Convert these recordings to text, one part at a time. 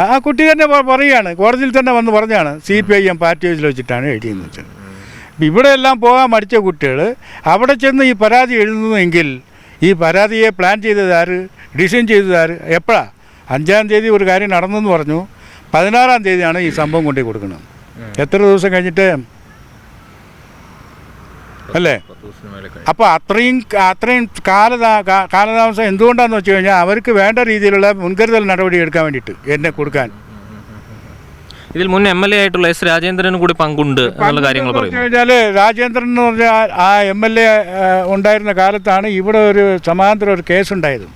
ആ കുട്ടി തന്നെ പറയുകയാണ്. കോടതിയിൽ തന്നെ വന്ന് പറഞ്ഞാണ്. C P I M party ഓഫീസിൽ വെച്ചിട്ടാണ് എഴുതിയെന്ന് വെച്ചത്. അപ്പം ഇവിടെ എല്ലാം പോകാൻ മടിച്ച കുട്ടികൾ അവിടെ ചെന്ന് ഈ പരാതി എഴുതുന്നുവെങ്കിൽ ഈ പരാതിയെ പ്ലാൻ ചെയ്തതാർ ഡിസൈൻ ചെയ്തതാർ എപ്പോഴാണ് അഞ്ചാം തീയതി ഒരു കാര്യം നടന്നെന്ന് പറഞ്ഞു. പതിനാറാം തീയതിയാണ് ഈ സംഭവം കൊണ്ടു കൊടുക്കുന്നത്. എത്ര ദിവസം കഴിഞ്ഞിട്ട് അല്ലേ? അപ്പോൾ അത്രയും അത്രയും കാലതാ കാലതാമസം എന്തുകൊണ്ടാണെന്ന് വെച്ച് കഴിഞ്ഞാൽ അവർക്ക് വേണ്ട രീതിയിലുള്ള മുൻകരുതൽ നടപടി എടുക്കാൻ വേണ്ടിയിട്ട് എന്നെ കൊടുക്കാൻ. ഇതിൽ മുൻ എം എൽ എ ആയിട്ടുള്ള എസ് രാജേന്ദ്രനും കൂടി പങ്കുണ്ട് എന്നുള്ള കാര്യങ്ങൾ കഴിഞ്ഞാൽ രാജേന്ദ്രൻ എന്ന് പറഞ്ഞാൽ ആ- എം എൽ എ ഉണ്ടായിരുന്ന കാലത്താണ് ഇവിടെ ഒരു സമാന്തര ഒരു കേസ് ഉണ്ടായത്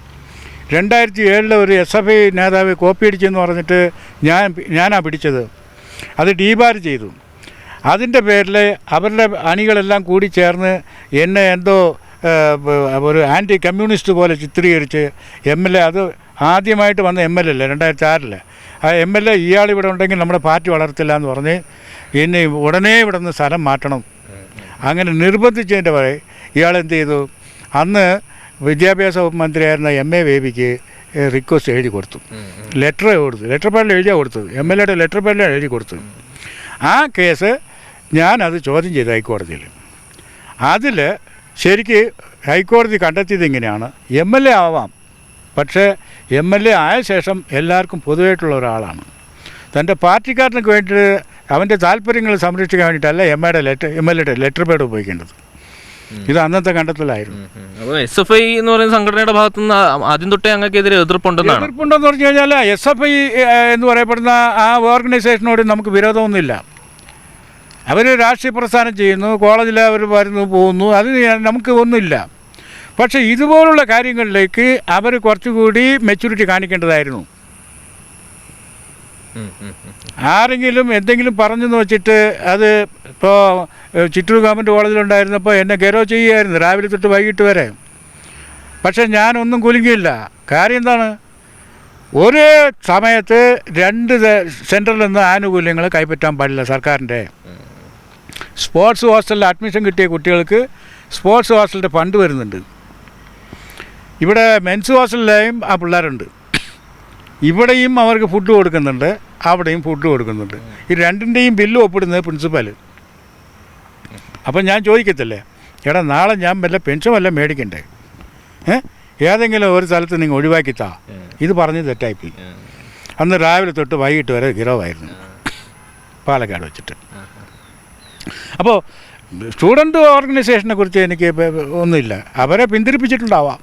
രണ്ടായിരത്തി ഏഴിൽ ഒരു എസ് എഫ് ഐ നേതാവ് കോപ്പി അടിച്ചെന്ന് പറഞ്ഞിട്ട് ഞാൻ ഞാനാ പിടിച്ചത്. അത് ഡീബാർ ചെയ്തു. അതിന്റെ പേരിൽ അവരുടെ അണികളെല്ലാം കൂടി ചേർന്ന് എന്നെ എന്തോ ഒരു ആന്റി കമ്മ്യൂണിസ്റ്റ് പോലെ ചിത്രീകരിച്ച് എം എൽ എ അത് ആദ്യമായിട്ട് വന്ന എം എൽ എ അല്ലേ രണ്ടായിരത്തി ആറിൽ ആ എം എൽ എ ഇയാൾ ഇവിടെ ഉണ്ടെങ്കിൽ നമ്മുടെ പാർട്ടി വളർത്തില്ല എന്ന് പറഞ്ഞ് ഇനി ഉടനെ ഇവിടെ നിന്ന് സ്ഥലം മാറ്റണം. അങ്ങനെ നിർബന്ധിച്ചതിന്റെ പറയും ഇയാൾ എന്ത് ചെയ്തു? അന്ന് വിദ്യാഭ്യാസ വകുപ്പ് മന്ത്രിയായിരുന്ന എം എ ബേബിക്ക് റിക്വസ്റ്റ് എഴുതി കൊടുത്തു. ലെറ്റർ കൊടുത്തു. ലെറ്റർ പാഡിൽ എഴുതിയാ കൊടുത്തത്. എം എൽ എയുടെ ലെറ്റർ പാഡിൽ എഴുതി കൊടുത്തത്. ആ കേസ് ഞാനത് ചോദ്യം ചെയ്തു ഹൈക്കോടതിയിൽ. അതിൽ ശരിക്ക് ഹൈക്കോടതി കണ്ടെത്തിയത് ഇങ്ങനെയാണ് എം എൽ എ ആവാം. പക്ഷേ എം എൽ എ ആയ ശേഷം എല്ലാവർക്കും പൊതുവായിട്ടുള്ള ഒരാളാണ്. തന്റെ പാർട്ടിക്കാരനൊക്കെ വേണ്ടിയിട്ട് അവന്റെ താല്പര്യങ്ങൾ സംരക്ഷിക്കാൻ വേണ്ടിയിട്ടല്ല എം എയുടെ ലെറ്റർ എം എൽ എയുടെ ലെറ്റർ പേഡ് ഉപയോഗിക്കേണ്ടത്. ഇത് അന്നത്തെ കണ്ടെത്തലായിരുന്നു. അപ്പോൾ എസ് എഫ് ഐ എന്ന് പറയുന്ന സംഘടനയുടെ ഭാഗത്തു നിന്ന് ആദ്യം തൊട്ടേ അങ്ങക്കെതിരെ എതിർപ്പുണ്ടെന്നാണ്? എതിർപ്പുണ്ടെന്ന് പറഞ്ഞു കഴിഞ്ഞാൽ എസ് എഫ് ഐ എന്ന് പറയപ്പെടുന്ന ആ ഓർഗനൈസേഷനോട് നമുക്ക് വിരോധമൊന്നുമില്ല. അവർ രാഷ്ട്രീയ പ്രസ്ഥാനം ചെയ്യുന്നു കോളേജിൽ അവർ വരുന്നു പോകുന്നു അത് നമുക്ക് ഒന്നുമില്ല. പക്ഷേ ഇതുപോലുള്ള കാര്യങ്ങളിലേക്ക് അവർ കുറച്ചുകൂടി മെച്യൂരിറ്റി കാണിക്കേണ്ടതായിരുന്നു. ആരെങ്കിലും എന്തെങ്കിലും പറഞ്ഞെന്ന് വെച്ചിട്ട് അത് ഇപ്പോൾ ചിറ്റൂർ ഗവൺമെന്റ് കോളേജിലുണ്ടായിരുന്നപ്പോൾ എന്നെ ഗരോ ചെയ്യുമായിരുന്നു രാവിലെ തൊട്ട് വൈകിട്ട് വരെ. പക്ഷേ ഞാനൊന്നും കുലുങ്ങിയില്ല. കാര്യം എന്താണ്? ഒരു സമയത്ത് രണ്ട് സെന്ററിൽ നിന്ന് ആനുകൂല്യങ്ങൾ കൈപ്പറ്റാൻ പാടില്ല സർക്കാരിന്റെ. സ്പോർട്സ് ഹോസ്റ്റലിൽ അഡ്മിഷൻ കിട്ടിയ കുട്ടികൾക്ക് സ്പോർട്സ് ഹോസ്റ്റലിന്റെ ഫണ്ട് വരുന്നുണ്ട്. ഇവിടെ മെൻസ് ഹോസ്റ്റലിലെയും ആ പിള്ളേരുണ്ട്. ഇവിടെയും അവർക്ക് ഫുഡ് കൊടുക്കുന്നുണ്ട് അവിടെയും ഫുഡ് കൊടുക്കുന്നുണ്ട്. ഈ രണ്ടിന്റെയും ബില്ല് ഒപ്പിടുന്നത് പ്രിൻസിപ്പൽ അപ്പം ഞാൻ ചോദിക്കത്തില്ലേ എടാ നാളെ ഞാൻ വല്ല പെൻഷൻ വല്ല മേടിക്കണ്ടേ? ഏതെങ്കിലും ഒരു സ്ഥലത്ത് നിങ്ങൾ ഒഴിവാക്കിത്താ. ഇത് പറഞ്ഞ് തെറ്റായിപ്പോയി. അന്ന് രാവിലെ തൊട്ട് വൈകിട്ട് വരെ ഗിറവായിരുന്നു. പാലക്കാട് വെച്ചിട്ട്. അപ്പോൾ സ്റ്റുഡന്റ് ഓർഗനൈസേഷനെ കുറിച്ച് എനിക്ക് ഒന്നുമില്ല. അവരെ പിന്തിരിപ്പിച്ചിട്ടുണ്ടാവാം.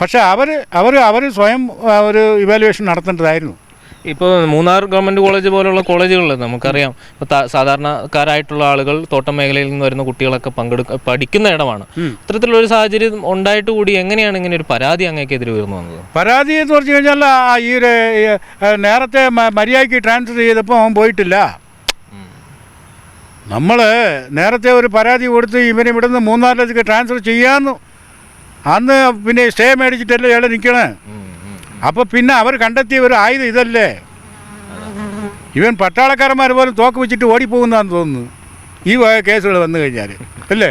പക്ഷേ അവർ അവർ അവർ സ്വയം ഒരു ഇവാലുവേഷൻ നടത്തേണ്ടതായിരുന്നു. ഇപ്പോൾ മൂന്നാർ ഗവൺമെന്റ് കോളേജ് പോലുള്ള കോളേജുകളിൽ നമുക്കറിയാം സാധാരണക്കാരായിട്ടുള്ള ആളുകൾ തോട്ടം മേഖലയിൽ നിന്ന് വരുന്ന കുട്ടികളൊക്കെ പങ്കെടുക്ക പഠിക്കുന്ന ഇടമാണ്. ഇത്തരത്തിലുള്ള ഒരു സാഹചര്യം ഉണ്ടായിട്ട് കൂടി എങ്ങനെയാണ് ഇങ്ങനെ ഒരു പരാതി അങ്ങേക്കെതിരെ ഉയർന്നു വന്നത് പരാതി എന്ന് പറഞ്ഞു കഴിഞ്ഞാൽ ആ, ഈ ഒരു ഈ, നേരത്തെ മര്യാദയ്ക്ക് ട്രാൻസ്ഫർ ചെയ്തപ്പോൾ അവൻ പോയിട്ടില്ല. നമ്മൾ നേരത്തെ ഒരു പരാതി കൊടുത്ത് ഇവനെ ഇവിടുന്ന് മൂന്നാറിലേക്ക് ട്രാൻസ്ഫർ ചെയ്യാമെന്ന് അന്ന് പിന്നെ സ്റ്റേ മേടിച്ചിട്ടല്ലേ ഇയാൾ നിൽക്കണേ അപ്പോൾ പിന്നെ അവർ കണ്ടെത്തിയ ഒരു ആയുധം ഇതല്ലേ? ഇവൻ പട്ടാളക്കാരന്മാർ പോലും തോക്ക് വെച്ചിട്ട് ഓടിപ്പോകുന്നതാന്ന് തോന്നുന്നു. ഈ കേസുകൾ വന്നു കഴിഞ്ഞാൽ അല്ലേ?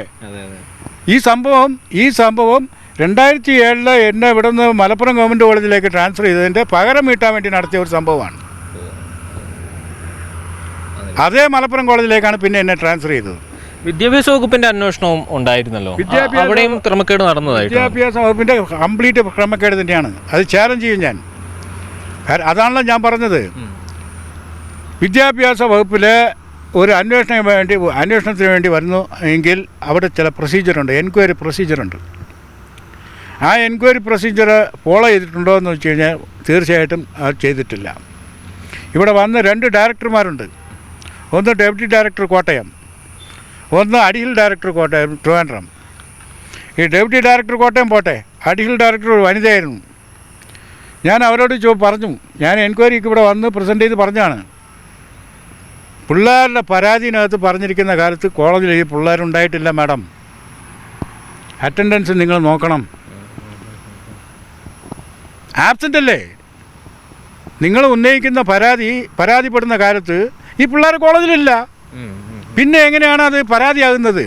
ഈ സംഭവം ഈ സംഭവം രണ്ടായിരത്തി ഏഴിൽ എന്നെ ഇവിടുന്ന് മലപ്പുറം ഗവൺമെന്റ് കോളേജിലേക്ക് ട്രാൻസ്ഫർ ചെയ്തതിന്റെ പകരം വീട്ടാൻ വേണ്ടി നടത്തിയ ഒരു സംഭവമാണ്. അതേ മലപ്പുറം കോളേജിലേക്കാണ് പിന്നെ എന്നെ ട്രാൻസ്ഫർ ചെയ്തത്. വിദ്യാഭ്യാസ വകുപ്പിന്റെ അന്വേഷണവും ഉണ്ടായിരുന്നല്ലോ. അവിടെയും ക്രമക്കേട് നടന്നതായിട്ട്? വിദ്യാഭ്യാസ വകുപ്പിന്റെ കംപ്ലീറ്റ് ക്രമക്കേട് തന്നെയാണ്. അത് ചാലഞ്ച് ചെയ്യും ഞാൻ. അതാണല്ലോ ഞാൻ പറഞ്ഞത്. വിദ്യാഭ്യാസ വകുപ്പിലെ ഒരു അന്വേഷണം വേണ്ടി അന്വേഷണത്തിന് വേണ്ടി വരുന്നു എങ്കിൽ അവിടെ ചില പ്രൊസീജിയറുണ്ട് എൻക്വയറി പ്രൊസീജിയറുണ്ട് ആ എൻക്വയറി പ്രൊസീജിയർ ഫോളോ ചെയ്തിട്ടുണ്ടോ എന്ന് വെച്ച് കഴിഞ്ഞാൽ തീർച്ചയായിട്ടും അത് ചെയ്തിട്ടില്ല. ഇവിടെ വന്ന് രണ്ട് ഡയറക്ടർമാരുണ്ട് ഒന്ന് ഡെപ്യൂട്ടി ഡയറക്ടർ കോട്ടയം ഒന്ന് അഡീഷണൽ ഡയറക്ടർ കോട്ടയം ട്രിവാൻഡ്രം. ഈ ഡെപ്യൂട്ടി ഡയറക്ടർ കോട്ടയം പോട്ടെ അഡീഷണൽ ഡയറക്ടർ ഒരു വനിതയായിരുന്നു. ഞാൻ അവരോട് ചോ പറഞ്ഞു ഞാൻ എൻക്വയറിക്ക് ഇവിടെ വന്ന് പ്രസന്റ് ചെയ്ത് പറഞ്ഞാണ്. പിള്ളേരുടെ പരാതിനകത്ത് പറഞ്ഞിരിക്കുന്ന കാലത്ത് കോളേജിൽ ഈ പിള്ളേരുണ്ടായിട്ടില്ല മാഡം. അറ്റൻഡൻസ് നിങ്ങൾ നോക്കണം. ആബ്സെന്റ് അല്ലേ? നിങ്ങൾ ഉന്നയിക്കുന്ന പരാതി പരാതിപ്പെടുന്ന കാലത്ത് ഈ പിള്ളേർ കോളേജിലില്ല. പിന്നെ എങ്ങനെയാണ് അത് പരാതിയാകുന്നത്?